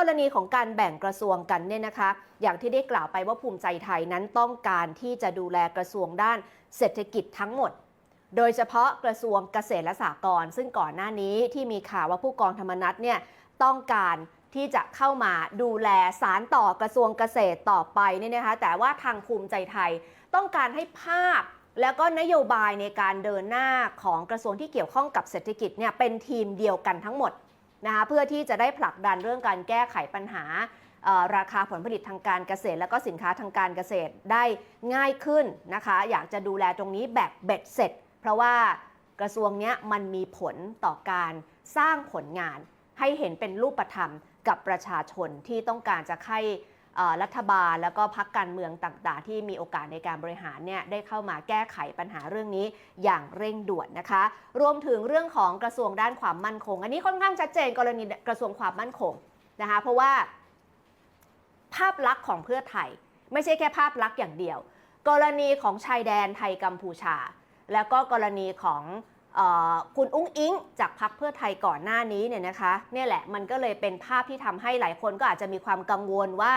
กรณีของการแบ่งกระทรวงกันเนี่ยนะคะ อย่างที่ได้กล่าวไปว่าภูมิใจไทยนั้นต้องการที่จะดูแลกระทรวงด้านเศรษฐกิจทั้งหมด โดยเฉพาะกระทรวงเกษตรและสหกรณ์ซึ่งก่อนหน้านี้ที่มีข่าวว่าผู้กองธรรมนัฐเนี่ยต้องการที่จะเข้ามาดูแลสารต่อกระทรวงเกษตรต่อไปเนี่ยนะคะ แต่ว่าทางภูมิใจไทยต้องการให้ภาพแล้วก็นโยบายในการเดินหน้าของกระทรวงที่เกี่ยวข้องกับเศรษฐกิจเนี่ยเป็นทีมเดียวกันทั้งหมด นะคะเพื่อที่จะได้ผลักดันเรื่องการแก้ไขปัญหาราคาผลผลิตทางการเกษตร และก็สินค้าทางการเกษตรได้ง่ายขึ้นนะคะ อยากจะดูแลตรงนี้แบบเบ็ดเสร็จ เพราะว่ากระทรวงนี้มันมีผลต่อการสร้างผลงาน ให้เห็นเป็นรูปธรรมกับประชาชนที่ต้องการจะให้ รัฐบาลแล้วก็พักการเมืองต่างๆ ที่มีโอกาสในการบริหารเนี่ยได้เข้ามาแก้ไขปัญหาเรื่องนี้อย่างเร่งด่วนนะคะ รวมถึงเรื่องของกระทรวงด้านความมั่นคง อันนี้ค่อนข้างชัดเจนกรณีกระทรวงความมั่นคงนะคะเพราะว่า ภาพลักษณ์ของเพื่อไทย ไม่ใช่แค่ภาพลักษณ์อย่างเดียว กรณีของชายแดนไทยกัมพูชา แล้วก็กรณีของ คุณอุ้งอิงจากพรรคเพื่อไทยก่อนหน้านี้เนี่ยนะคะเนี่ยแหละมันก็เลยเป็นภาพที่ทำให้หลายคนก็อาจจะมีความกังวลว่า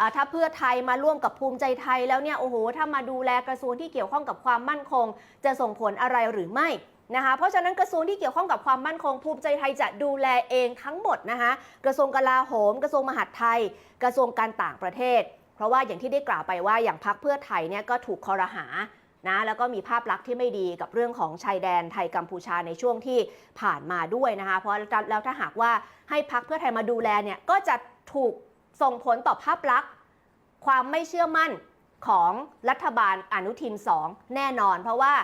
อ่าถ้าเพื่อไทยมาร่วมกับภูมิใจไทยแล้วเนี่ยโอ้โหถ้ามาดูแลกระทรวงที่เกี่ยวข้องกับความมั่นคง จะส่งผลอะไรหรือไม่นะคะเพราะฉะนั้นกระทรวงที่เกี่ยวข้องกับความมั่นคงภูมิใจไทยจะดูแลเองทั้งหมดนะคะกระทรวงกลาโหม กระทรวงมหาดไทย กระทรวงการต่างประเทศ เพราะว่าอย่างที่ได้กล่าวไปว่าอย่างพักเพื่อไทยเนี่ยก็ถูกคอรหา นะแล้วก็มีภาพลักษณ์ที่ไม่ดีกับเรื่องของชายแดนไทยกัมพูชาในช่วงที่ผ่านมาด้วยนะคะเพราะแล้วถ้าหากว่าให้พักเพื่อไทยมาดูแลเนี่ยก็จะถูกส่งผลต่อภาพลักษณ์ ความไม่เชื่อมั่นของรัฐบาลอนุทิน 2 แน่นอน เพราะว่า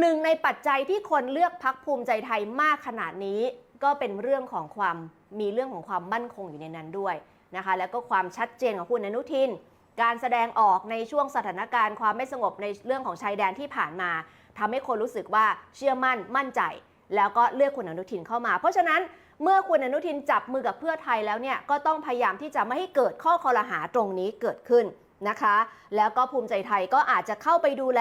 หนึ่งในปัจจัยที่คนเลือกพักภูมิใจไทยมากขนาดนี้ ก็เป็นเรื่องของความมีเรื่องของความมั่นคงอยู่ในนั้นด้วยนะคะ แล้วก็ความชัดเจนของคุณอนุทิน การแสดงออกในช่วงสถานการณ์ความไม่สงบในเรื่องของชายแดนที่ผ่านมาทำให้คนรู้สึกว่าเชื่อมั่นมั่นใจ แล้วก็เลือกคุณอนุทินเข้ามา เพราะฉะนั้นเมื่อคุณอนุทินจับมือกับเพื่อไทยแล้วเนี่ยก็ต้องพยายามที่จะไม่ให้เกิดข้อคอรหาตรงนี้เกิดขึ้นนะคะ แล้วก็ภูมิใจไทยก็อาจจะเข้าไปดูแล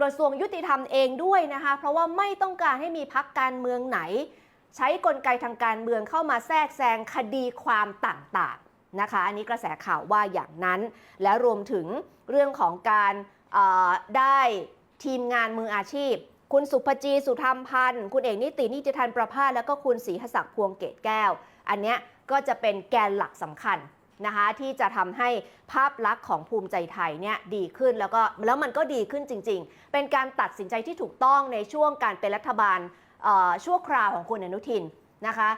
กระทรวงยุติธรรมเองด้วยนะคะ เพราะว่าไม่ต้องการให้มีพักการเมืองไหน ใช้กลไกทางการเมืองเข้ามาแทรกแซงคดีความต่าง นะคะ อันนี้กระแสข่าวว่าอย่างนั้น และรวมถึงเรื่องของการได้ทีมงานมืออาชีพ คุณสุภจีสุธรรมพันธ์ คุณเอกนิตินิติทันประภาสแล้วก็คุณศรีหศักดิ์พวงเกตแก้ว อันเนี้ยก็จะเป็นแกนหลักสำคัญนะคะที่จะทำให้ภาพลักษณ์ของภูมิใจไทยเนี่ยดีขึ้นแล้วก็แล้วมันก็ดีขึ้นจริง ๆ เป็นการตัดสินใจที่ถูกต้องในช่วงการเป็นรัฐบาลชั่วคราวของคุณอนุทินนะคะ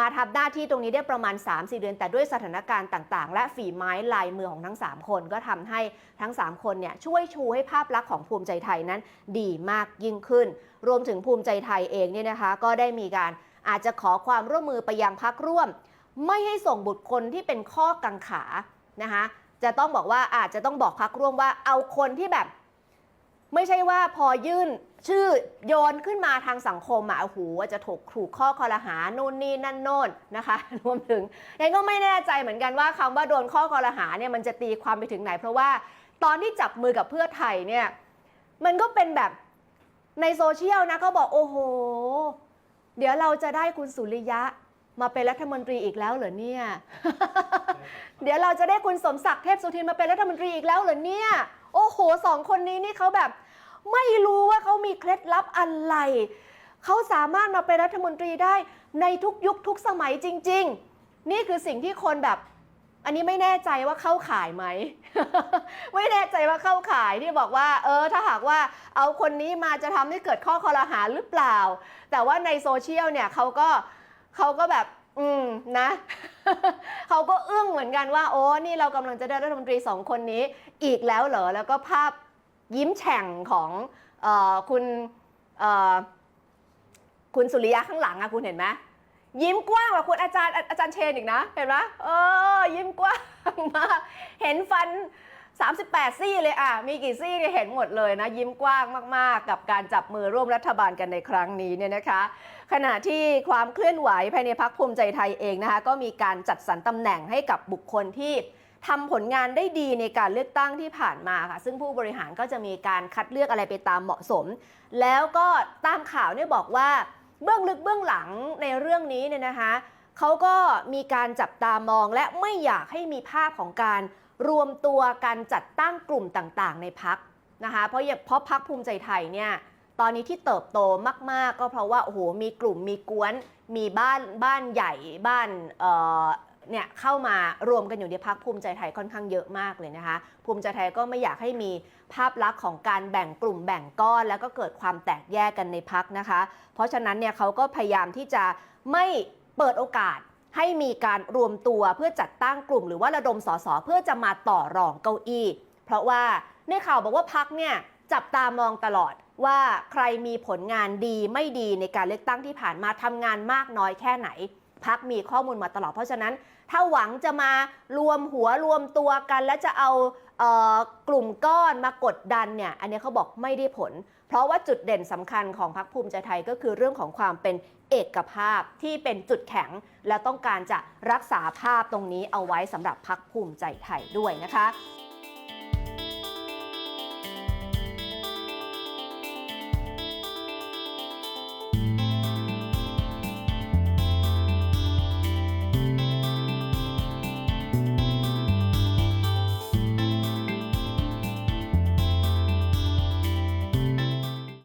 มาทำหน้าที่ตรงนี้ได้ประมาณ 3-4 เดือน แต่ด้วยสถานการณ์ต่าง ๆ และฝีไม้ลายมือของทั้ง 3 คนก็ทำให้ทั้ง 3 คนเนี่ยช่วยชูให้ภาพลักษณ์ของภูมิใจไทยนั้นดีมากยิ่งขึ้น รวมถึงภูมิใจไทยเองเนี่ยนะคะ ก็ได้มีการอาจจะขอความร่วมมือไปยังพักร่วม ไม่ให้ส่งบุตรคนที่เป็นข้อกังขานะคะจะต้องบอกว่าอาจจะต้องบอกพักร่วมว่าเอาคนที่แบบ ไม่ใช่ว่าพอยื่น ชื่อโยนขึ้นมาทางสังคมอะโอ้โหจะถูกถูกข้อคอรหานู่นนี่นั่นโน่นนะคะรวมถึงยังก็ไม่แน่ใจเหมือนกันว่าคำว่าโดนข้อคอรหาเนี่ยมันจะตีความไปถึงไหน เพราะว่าตอนที่จับมือกับเพื่อไทยเนี่ยมันก็เป็นแบบในโซเชียลนะเขาบอกโอ้โห เดี๋ยวเราจะได้คุณสุริยะมาเป็นรัฐมนตรีอีกแล้วเหรอเนี่ย เดี๋ยวเราจะได้คุณสมศักดิ์เทพสุทินมาเป็นรัฐมนตรีอีกแล้วเหรอเนี่ย โอ้โหสองคนนี้นี่เขาแบบ ไม่รู้ว่าเขามีเคล็ดลับอะไร เขาสามารถมาเป็นรัฐมนตรีได้ในทุกยุคทุกสมัยจริง ๆ นี่คือสิ่งที่คนแบบ อันนี้ไม่แน่ใจว่าเข้าขายไหม ไม่แน่ใจว่าเข้าขายที่บอกว่า เออ ถ้าหากว่าเอาคนนี้มาจะทำให้เกิดข้อคอรหาหรือเปล่า แต่ว่าในโซเชียลเนี่ยเขาก็เขาก็แบบอืมนะเขาก็อึ้งเหมือนกันว่า โอ้นี่เรากำลังจะได้รัฐมนตรีสองคนนี้อีกแล้วเหรอ แล้วก็ภาพ ยิ้มแฉ่งของออคุณคุณสุริยะข้างหลังอะคุณเห็นไหมยิ้มกว้างกว่าคุณอาจารย์อาอาจารย์เชนอีกนะ เห็นไหมเออ ยิ้มกว้างมากเห็นฟัน 38 ซี่เลยอะ มีกี่ซี่เนี่ยเห็นหมดเลยนะ ยิ้มกว้างมากๆ กับการจับมือร่วมรัฐบาลกันในครั้งนี้เนี่ยนะคะ ขณะที่ความเคลื่อนไหวภายในพักภูมิใจไทยเองนะคะ ก็มีการจัดสรรตำแหน่งให้กับบุคคลที่ ทำผลงานได้ดีในการเลือกตั้งที่ผ่านมาค่ะ ซึ่งผู้บริหารก็จะมีการคัดเลือกอะไรไปตามเหมาะสม แล้วก็ตามข่าวเนี่ยบอกว่าเบื้องลึกเบื้องหลังในเรื่องนี้เนี่ยนะคะเขาก็มีการจับตามองและไม่อยากให้มีภาพของการรวมตัวการจัดตั้งกลุ่มต่างๆ ในพักนะคะเพราะอย่างเพราะพักภูมิใจไทยเนี่ยตอนนี้ที่เติบโตมาก ๆ ก็เพราะว่าโอ้โหมีกลุ่มมีกวน มีบ้านบ้านใหญ่บ้าน เนี่ยเข้ามารวมกันอยู่ในพักภูมิใจไทยค่อนข้างเยอะมากเลยนะคะ ภูมิใจไทยก็ไม่อยากให้มีภาพลักษณ์ของการแบ่งกลุ่มแบ่งก้อน แล้วก็เกิดความแตกแยกกันในพักนะคะ เพราะฉะนั้นเนี่ยเขาก็พยายามที่จะไม่เปิดโอกาสให้มีการรวมตัวเพื่อจัดตั้งกลุ่ม หรือว่าระดมสสเพื่อจะมาต่อรองเก้าอี้ เพราะว่าในข่าวบอกว่าพักเนี่ยจับตามองตลอดว่าใครมีผลงานดีไม่ดีในการเลือกตั้งที่ผ่านมาทำงานมากน้อยแค่ไหน พักมีข้อมูลมาตลอด เพราะฉะนั้น ถ้าหวังจะมารวมหัวรวมตัวกัน แล้วจะเอาเออกลุ่มก้อนมากดดันเนี่ยอันนี้เขาบอกไม่ได้ผล เพราะว่าจุดเด่นสำคัญของพรรคภูมิใจไทยก็คือเรื่องของความเป็นเอกภาพที่เป็นจุดแข็ง และต้องการจะรักษาภาพตรงนี้เอาไว้สำหรับพรรคภูมิใจไทยด้วยนะคะ